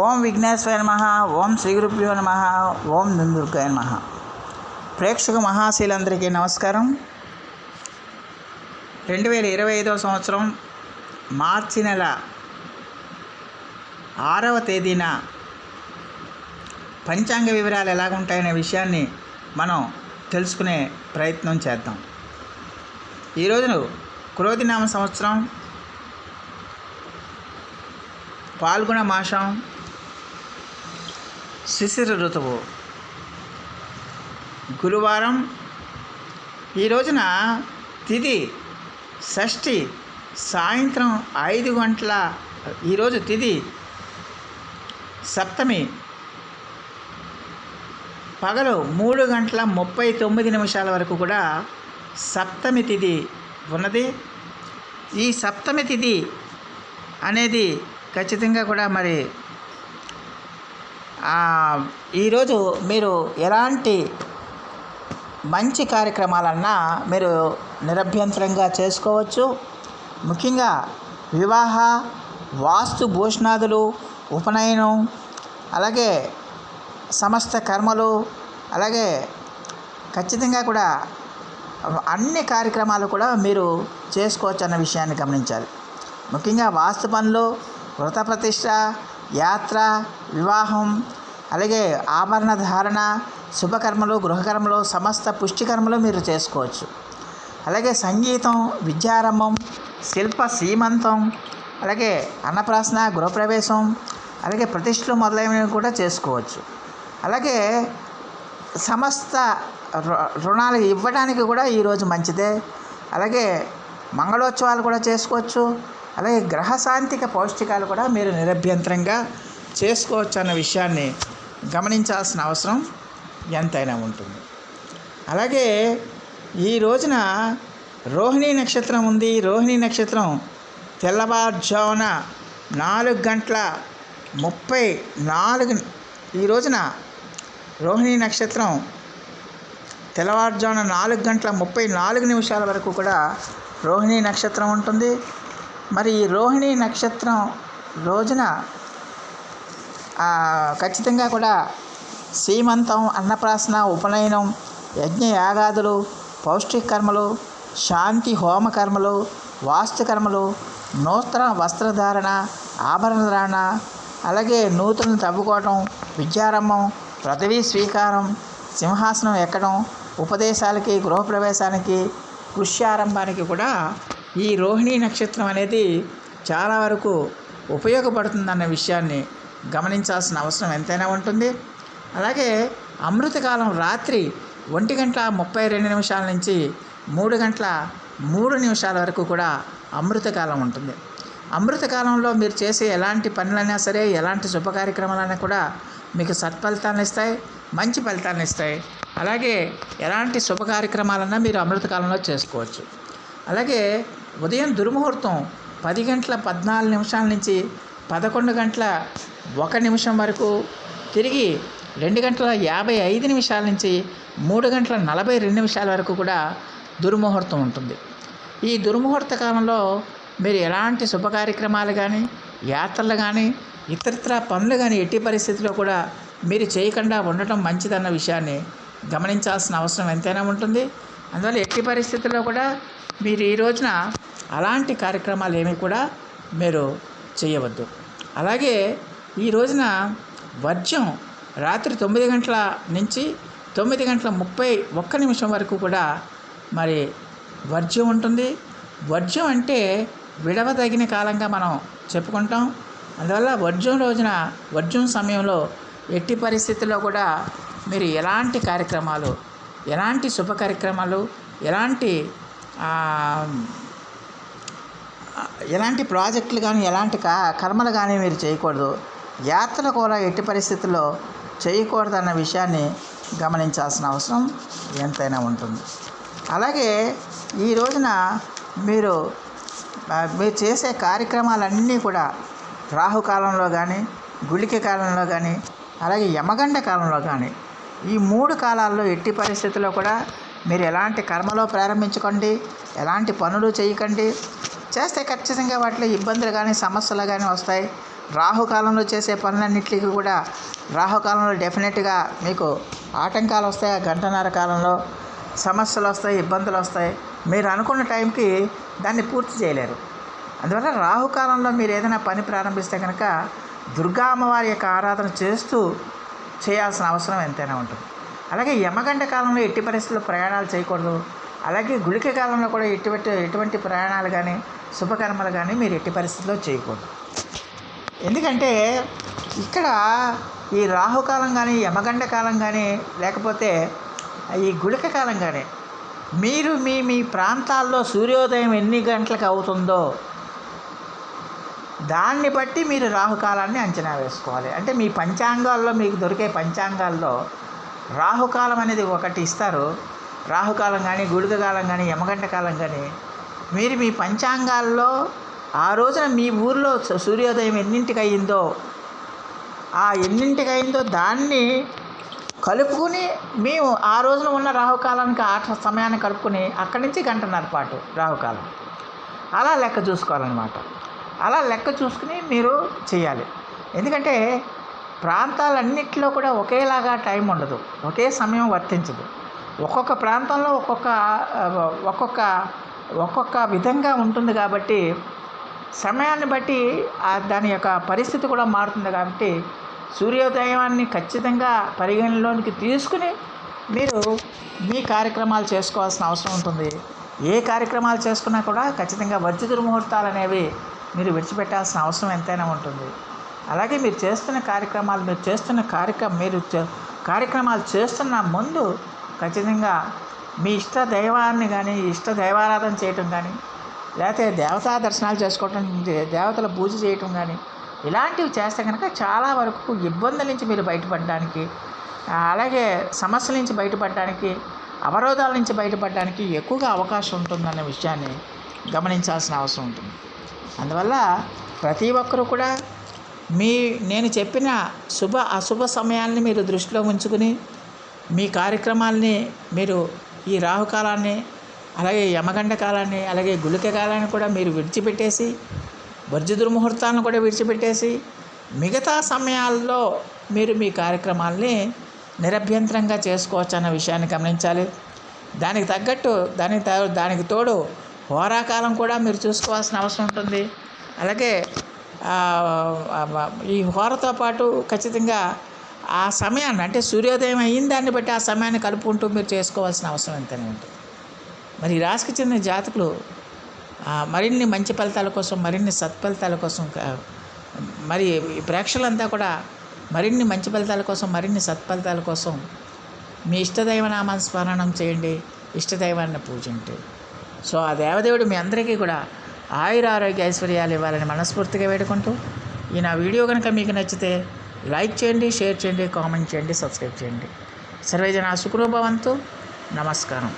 ఓం విఘ్నేశ్వర నమ ఓం శ్రీ గురుభ్యో నమ ఓం దుందుర్గాయ నమ. ప్రేక్షక మహాశీలందరికీ నమస్కారం. రెండు వేల ఇరవై ఐదవ సంవత్సరం మార్చి నెల ఆరవ తేదీన పంచాంగ వివరాలు ఎలాగుంటాయనే విషయాన్ని మనం తెలుసుకునే ప్రయత్నం చేద్దాం. ఈరోజు క్రోధినామ సంవత్సరం పాల్గొన మాసం శిశిర ఋతువు గురువారం ఈ రోజున తిది షష్ఠి సాయంత్రం ఐదు గంటల ఈరోజు తిది సప్తమి. పగలు మూడు గంటల ముప్పై తొమ్మిది నిమిషాల వరకు కూడా సప్తమి తిది ఉన్నది. ఈ సప్తమి తిథి అనేది ఖచ్చితంగా కూడా మరి ఈరోజు మీరు ఎలాంటి మంచి కార్యక్రమాలన్నా మీరు నిరభ్యంతరంగా చేసుకోవచ్చు. ముఖ్యంగా వివాహ వాస్తు భూషణాదులు ఉపనయనం అలాగే సమస్త కర్మలు అలాగే ఖచ్చితంగా కూడా అన్ని కార్యక్రమాలు కూడా మీరు చేసుకోవచ్చు అన్న విషయాన్ని గమనించాలి. ముఖ్యంగా వాస్తు పనులు వ్రత ప్రతిష్ట యాత్ర వివాహం అలాగే ఆభరణ ధారణ శుభకర్మలు గృహకర్మలు సమస్త పుష్టికర్మలు మీరు చేసుకోవచ్చు. అలాగే సంగీతం విద్యారంభం శిల్ప సీమంతం అలాగే అన్నప్రాసన గృహప్రవేశం అలాగే ప్రతిష్టలు మొదలైనవి కూడా చేసుకోవచ్చు. అలాగే సమస్త రుణాలు ఇవ్వడానికి కూడా ఈరోజు మంచిదే. అలాగే మంగళోత్సవాలు కూడా చేసుకోవచ్చు. అలాగే గ్రహశాంతిక పౌష్టికాలు కూడా మీరు నిరభ్యంతరంగా చేసుకోవచ్చు అన్న విషయాన్ని గమనించాల్సిన అవసరం ఎంతైనా ఉంటుంది. అలాగే ఈ రోజున రోహిణీ నక్షత్రం ఉంది. రోహిణీ నక్షత్రం తెల్లవారుజామున నాలుగు గంటల ముప్పై నాలుగు ఈ రోజున రోహిణీ నక్షత్రం తెల్లవారుజామున నాలుగు గంటల ముప్పై నాలుగు నిమిషాల వరకు కూడా రోహిణీ నక్షత్రం ఉంటుంది. మరి ఈ రోహిణీ నక్షత్రం రోజున ఖచ్చితంగా కూడా సీమంతం అన్నప్రాసన ఉపనయనం యజ్ఞ యాగాదులు పౌష్టిక కర్మలు శాంతి హోమ కర్మలు వాస్తు కర్మలు నూతన వస్త్రధారణ ఆభరణ ధారణ అలాగే నూతన తవ్వుకోవటం విద్యారంభం పదవీ స్వీకారం సింహాసనం ఎక్కడం ఉపదేశాలకి గృహప్రవేశానికి కృష్యారంభానికి కూడా ఈ రోహిణీ నక్షత్రం అనేది చాలా వరకు ఉపయోగపడుతుందన్న విషయాన్ని గమనించాల్సిన అవసరం ఎంతైనా ఉంటుంది. అలాగే అమృతకాలం రాత్రి ఒంటి గంట ముప్పై రెండు నిమిషాల నుంచి మూడు గంటల మూడు నిమిషాల వరకు కూడా అమృతకాలం ఉంటుంది. అమృతకాలంలో మీరు చేసే ఎలాంటి పనులైనా సరే ఎలాంటి శుభ కార్యక్రమాలైనా కూడా మీకు సత్ఫలితాలను ఇస్తాయి మంచి ఫలితాలను ఇస్తాయి. అలాగే ఎలాంటి శుభ కార్యక్రమాలన్నా మీరు అమృతకాలంలో చేసుకోవచ్చు. అలాగే ఉదయం దుర్ముహూర్తం పది గంటల పద్నాలుగు నిమిషాల నుంచి పదకొండు గంటల ఒక నిమిషం వరకు తిరిగి రెండు గంటల యాభై ఐదు నిమిషాల నుంచి మూడు గంటల నలభై రెండు నిమిషాల వరకు కూడా దుర్ముహూర్తం ఉంటుంది. ఈ దుర్ముహూర్త కాలంలో మీరు ఎలాంటి శుభ కార్యక్రమాలు కానీ యాత్రలు కానీ ఇతరత్ర పనులు కానీ ఎట్టి పరిస్థితిలో కూడా మీరు చేయకుండా ఉండటం మంచిదన్న విషయాన్ని గమనించాల్సిన అవసరం ఎంతైనా ఉంటుంది. అందువల్ల ఎట్టి పరిస్థితుల్లో కూడా మీరు ఈ రోజున అలాంటి కార్యక్రమాలు ఏమీ కూడా మీరు చేయవద్దు. అలాగే ఈ రోజున వర్జం రాత్రి తొమ్మిది గంటల నుంచి తొమ్మిది గంటల ముప్పై ఒక్క నిమిషం వరకు కూడా మరి వర్జ్యం ఉంటుంది. వర్జ్యం అంటే విడవదగిన కాలంగా మనం చెప్పుకుంటాం. అందువల్ల వర్జ్యం రోజున వర్జ్యం సమయంలో ఎట్టి పరిస్థితుల్లో కూడా మీరు ఎలాంటి కార్యక్రమాలు ఎలాంటి శుభ కార్యక్రమాలు ఎలాంటి ఎలాంటి ప్రాజెక్టులు కానీ ఎలాంటి కర్మలు కానీ మీరు చేయకూడదు. యాత్రలు కూడా ఎట్టి పరిస్థితుల్లో చేయకూడదన్న విషయాన్ని గమనించాల్సిన అవసరం ఎంతైనా ఉంటుంది. అలాగే ఈ రోజున మీరు మీరు చేసే కార్యక్రమాలన్నీ కూడా రాహుకాలంలో కానీ గుళిక కాలంలో కానీ అలాగే యమగండ కాలంలో కానీ ఈ మూడు కాలాల్లో ఎట్టి పరిస్థితుల్లో కూడా మీరు ఎలాంటి కర్మలో ప్రారంభించకండి ఎలాంటి పనులు చేయకండి చేస్తే ఖచ్చితంగా వాటిలో ఇబ్బందులు కానీ సమస్యలు కానీ వస్తాయి. రాహుకాలంలో చేసే పనులన్నింటికి కూడా రాహుకాలంలో డెఫినెట్గా మీకు ఆటంకాలు వస్తాయి ఆ గంటన్నర కాలంలో సమస్యలు వస్తాయి ఇబ్బందులు వస్తాయి. మీరు అనుకున్న టైంకి దాన్ని పూర్తి చేయలేరు. అందువల్ల రాహుకాలంలో మీరు ఏదైనా పని ప్రారంభిస్తే కనుక దుర్గా అమ్మవారి యొక్క ఆరాధన చేస్తూ చేయాల్సిన అవసరం ఎంతైనా ఉంటుంది. అలాగే యమగంట కాలంలో ఎట్టి పరిస్థితుల్లో ప్రయాణాలు చేయకూడదు. అలాగే గుళిక కాలంలో కూడా ఎటువంటి ఎటువంటి ప్రయాణాలు కానీ శుభకర్మలు కానీ మీరు ఎట్టి పరిస్థితుల్లో చేయకూడదు. ఎందుకంటే ఇక్కడ ఈ రాహుకాలం కానీ యమగండ కాలం కానీ లేకపోతే ఈ గుళిక కాలం కానీ మీరు మీ మీ ప్రాంతాల్లో సూర్యోదయం ఎన్ని గంటలకు అవుతుందో దాన్ని బట్టి మీరు రాహుకాలాన్ని అంచనా వేసుకోవాలి. అంటే మీ పంచాంగాల్లో మీకు దొరికే పంచాంగాల్లో రాహుకాలం అనేది ఒకటి ఇస్తారు. రాహుకాలం కానీ గుడిక కాలం కానీ యమగంట కాలం కానీ మీరు మీ పంచాంగాల్లో ఆ రోజున మీ ఊర్లో సూర్యోదయం ఎన్నింటికి అయ్యిందో ఆ ఎన్నింటికి అయిందో దాన్ని కలుపుకుని మేము ఆ రోజున ఉన్న రాహుకాలానికి ఆ సమయాన్ని కలుపుకుని అక్కడి నుంచి గంటన్నర పాటు రాహుకాలం. అలా లెక్క చూసుకోవాలన్నమాట. అలా లెక్క చూసుకుని మీరు చేయాలి. ఎందుకంటే ప్రాంతాలన్నింటిలో కూడా ఒకేలాగా టైం ఉండదు. ఒకే సమయం వర్తించదు. ఒక్కొక్క ప్రాంతంలో ఒక్కొక్క ఒక్కొక్క ఒక్కొక్క విధంగా ఉంటుంది కాబట్టి సమయాన్ని బట్టి దాని యొక్క పరిస్థితి కూడా మారుతుంది కాబట్టి సూర్యోదయాన్ని ఖచ్చితంగా పరిగణలోనికి తీసుకుని మీరు మీ కార్యక్రమాలు చేసుకోవాల్సిన అవసరం ఉంటుంది. ఏ కార్యక్రమాలు చేసుకున్నా కూడా ఖచ్చితంగా వర్జ దుర్ముహూర్తాలు అనేవి మీరు విడిచిపెట్టాల్సిన అవసరం ఎంతైనా ఉంటుంది. అలాగే మీరు చేస్తున్న కార్యక్రమాలు మీరు చేస్తున్న కార్యక్రమం మీరు కార్యక్రమాలు చేస్తున్న ముందు ఖచ్చితంగా మీ ఇష్ట దైవాన్ని కానీ ఇష్ట దైవారాధన చేయటం కానీ లేకపోతే దేవతా దర్శనాలు చేసుకోవటం దేవతల పూజ చేయటం కానీ ఇలాంటివి చేస్తే కనుక చాలా వరకు ఇబ్బందుల నుంచి మీరు బయటపడడానికి అలాగే సమస్యల నుంచి బయటపడడానికి అవరోధాల నుంచి బయటపడడానికి ఎక్కువగా అవకాశం ఉంటుందన్న విషయాన్ని గమనించాల్సిన అవసరం ఉంటుంది. అందువల్ల ప్రతి ఒక్కరూ కూడా మీ నేను చెప్పిన శుభ అశుభ సమయాల్ని మీరు దృష్టిలో ఉంచుకుని మీ కార్యక్రమాల్ని మీరు ఈ రాహుకాలాన్ని అలాగే యమగండ కాలాన్ని అలాగే గుళిక కాలాన్ని కూడా మీరు విడిచిపెట్టేసి వర్జ దుర్ముహూర్తాలను కూడా విడిచిపెట్టేసి మిగతా సమయాల్లో మీరు మీ కార్యక్రమాల్ని నిరభ్యంతరంగా చేసుకోవచ్చు అన్న విషయాన్ని గమనించాలి. దానికి తగ్గట్టు దానికి త- దానికి తోడు హోరాకాలం కూడా మీరు చూసుకోవాల్సిన అవసరం ఉంటుంది. అలాగే ఈ హోరతో పాటు ఖచ్చితంగా ఆ సమయాన్ని అంటే సూర్యోదయం అయిన దాన్ని బట్టి ఆ సమయాన్ని కలుపుకుంటూ మీరు చేసుకోవాల్సిన అవసరం ఎంతనే ఉంటుంది. మరి ఈ రాశికి చెందిన జాతకులు మరిన్ని మంచి ఫలితాల కోసం మరిన్ని సత్ఫలితాల కోసం మరి ఈ కూడా మరిన్ని మంచి ఫలితాల కోసం మరిన్ని సత్ఫలితాల కోసం మీ ఇష్టదైవ నామాన్ని స్మరణం చేయండి ఇష్టదైవాన్ని పూజించండి. సో ఆ దేవదేవుడు మీ అందరికీ కూడా ఆయుర ఆరోగ్య ఐశ్వర్యాలు ఇవ్వాలని మనస్ఫూర్తిగా వేడుకుంటూ ఈ నా వీడియో కనుక మీకు నచ్చితే లైక్ చేయండి షేర్ చేయండి కామెంట్ చేయండి సబ్స్క్రైబ్ చేయండి. సర్వేజన సుఖరూభవంతు నమస్కారం.